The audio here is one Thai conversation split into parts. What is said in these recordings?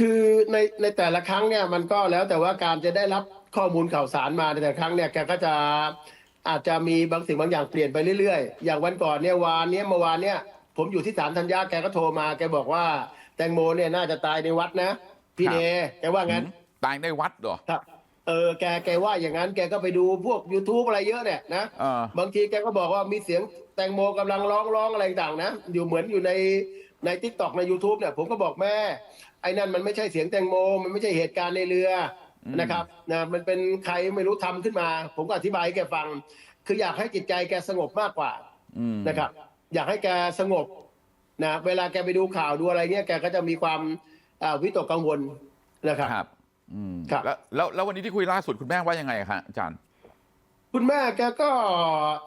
คือในในแต่ละครั้งเนี่ยมันก็แล้วแต่ว่าการจะได้รับข้อมูลข่าวสารมาในแต่ละครั้งเนี่ยแกก็จะอาจจะมีบางสิ่งบางอย่างเปลี่ยนไปเรื่อยๆ อย่างวันก่อนเนี่ยวานเนี้ยเมื่อวานเนี่ยผมอยู่ที่ศาลธัญญาแกก็โทรมาแกบอกว่า แตงโมเนี่ยน่าจะตายในวัดนะ พี่ครับเนแกว่างั้นตายในวัดเหรอครับเออแกแกว่าอย่างนั้นแกก็ไปดูพวก YouTube อะไรเยอะเนี่ยนะเออบางทีแกก็บอกว่ามีเสียงแตงโมกำลังร้องร้องอะไรต่างๆนะ อยู่เหมือนอยู่ใน ในทิกตอกใน YouTube เนี่ยผมก็บอกแม่ ไอ้นั่นมันไม่ใช่เสียงแตงโม มันไม่ใช่เหตุการณ์ในเรืออม นะครับนะมันเป็นใครไม่รู้ทำขึ้นมา ผมก็อธิบายให้แกฟัง คืออยากให้จิตใจแกสงบมากกว่า อืม นะครับอยากให้แกสงบนะเวลาแกไปดูข่าวดูอะไรเนี่ยแกก็จะมีความอ่าวิตกกังวลนะครับ ครับอืมครับ แล้วแล้วแล้ววันนี้ที่คุยล่าสุดคุณแม่ว่ายังไงคะอาจารย์ คุณแม่แกก็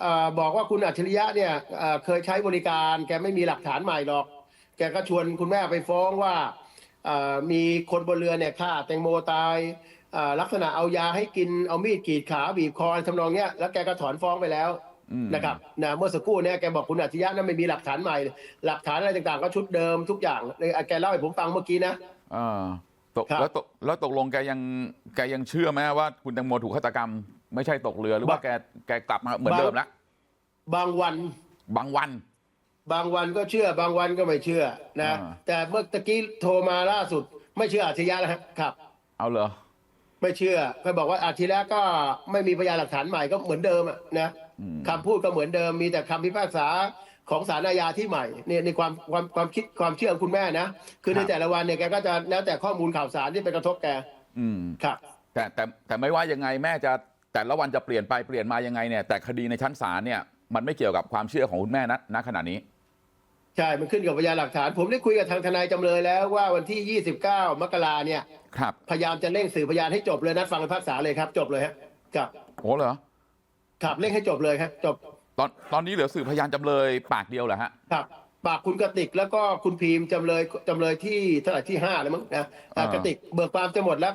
เอ่อบอกว่าคุณอัจฉริยะเนี่ยเอ่อเคยใช้บริการ แกไม่มีหลักฐานใหม่หรอก แกก็ชวนคุณแม่ไปฟ้องว่าเอ่อมีคนบนเรือเนี่ยฆ่าแตงโมตายเอ่อลักษณะเอายาให้กินเอามีดกรีดขาบีบคออะไรทำนองเนี้ยแล้วแกก็ถอนฟ้องไปแล้วอืมนะครับนะเมื่อสักครู่เนี่ยแกบอกคุณอัจฉริยะนั้นไม่มีหลักฐานใหม่ หลักฐานอะไรต่างๆ ก็ชุดเดิมทุกอย่างเลยแกเล่าให้ผมฟังเมื่อกี้นะอ่าตกครับแล้วตกแล้วตกลงแกยังแกยังเชื่อไหมว่าคุณแตงโมถูกฆาตกรรม ไม่ใช่ตกเรือหรือว่าแกแกกลับมาเหมือนเดิมแล้วบางวัน บางวัน บางวันก็เชื่อบางวันก็ไม่เชื่อนะอ่า แต่เมื่อตะกี้โทรมาล่าสุด ไม่เชื่ออาชญะแล้วครับ เอาเหรอ ไม่เชื่อเคยบอกว่าอาทิตย์แล้วก็ไม่มีพยานหลักฐานใหม่ก็เหมือนเดิมอะนะอืม คำพูดก็เหมือนเดิมมีแต่คำพิพากษาของศาลอาญาที่ใหม่เนี่ยในความความความคิดความเชื่อของคุณแม่นะ คือในแต่ละวันเนี่ยแกก็จะแล้วแต่ข้อมูลข่าวสารที่ไปกระทบแกอืม ครับ แต่แต่แต่ไม่ว่ายังไงแม่จะแต่ละวันจะเปลี่ยนไปเปลี่ยนมายังไงเนี่ยแต่คดีในชั้นศาลเนี่ยมันไม่เกี่ยวกับความเชื่อของคุณแม่นะณขณะนี้ ใช่ มันขึ้นกับพยานหลักฐาน ผมได้คุยกับทางทนายจำเลยแล้วว่าวันที่ 29 มกราเนี่ย ครับพยายามจะเร่งสื่อพยานให้จบเลยนัดฟังพิพากษาเลยครับ จบเลยครับครับโอ้เหรอครับเร่งให้จบเลยครับ จบตอนตอนนี้เหลือสื่อพยานจำเลยปากเดียวเหรอฮะ ครับ ปากคุณกติกแล้วก็คุณพีมจำเลยจำเลยที่เท่าไหร่ที่ห้าเลยมั้งนะอ่าอ่า กติกเบิกความจะหมดแล้ว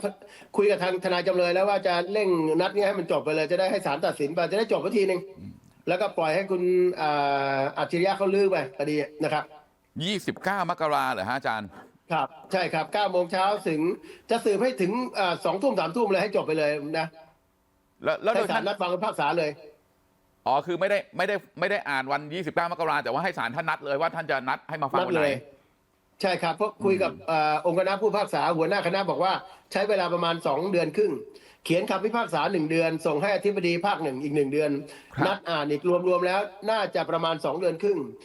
คุยกับทางทนายจำเลยแล้วว่าจะเร่งนัดนี้ให้มันจบไปเลยจะได้ให้ศาลตัดสินไปจะได้จบไปทีหนึ่ง แล้วก็ปล่อยให้คุณอ่าอัจฉริยะเขาลื้อไปคดีนะครับ29มกราเหรอฮะอาจารย์ ครับ ใช่ครับ9โมงเช้าถึงจะสืบให้ถึงอ่าสองทุ่มสามทุ่มเลยให้จบไปเลยนะแล้วแล้วโดให้ยศาท่าลนนัดฟังพิพากษาเลยอ๋อคือไม่ได้ไม่ได้ไม่ได้อ่านวัน29มกราแต่ว่าให้ศาลท่านนัดเลยว่าท่านจะนัดให้มาฟังนัดวันไหเลนย ใช่ครับเพราะคุยกับเอ่อองค์คณะผู้พิพากษาหัวหน้าคณะบอกว่า ใช้เวลาประมาณ 2 เดือนครึ่ง เขียนคำพิพากษา 1 เดือน ส่งให้อธิบดีภาคหนึ่งอีกหนึ่งเดือนครับนัดอ่านอีกรวมๆแล้วน่าจะประมาณ 2 เดือนครึ่ง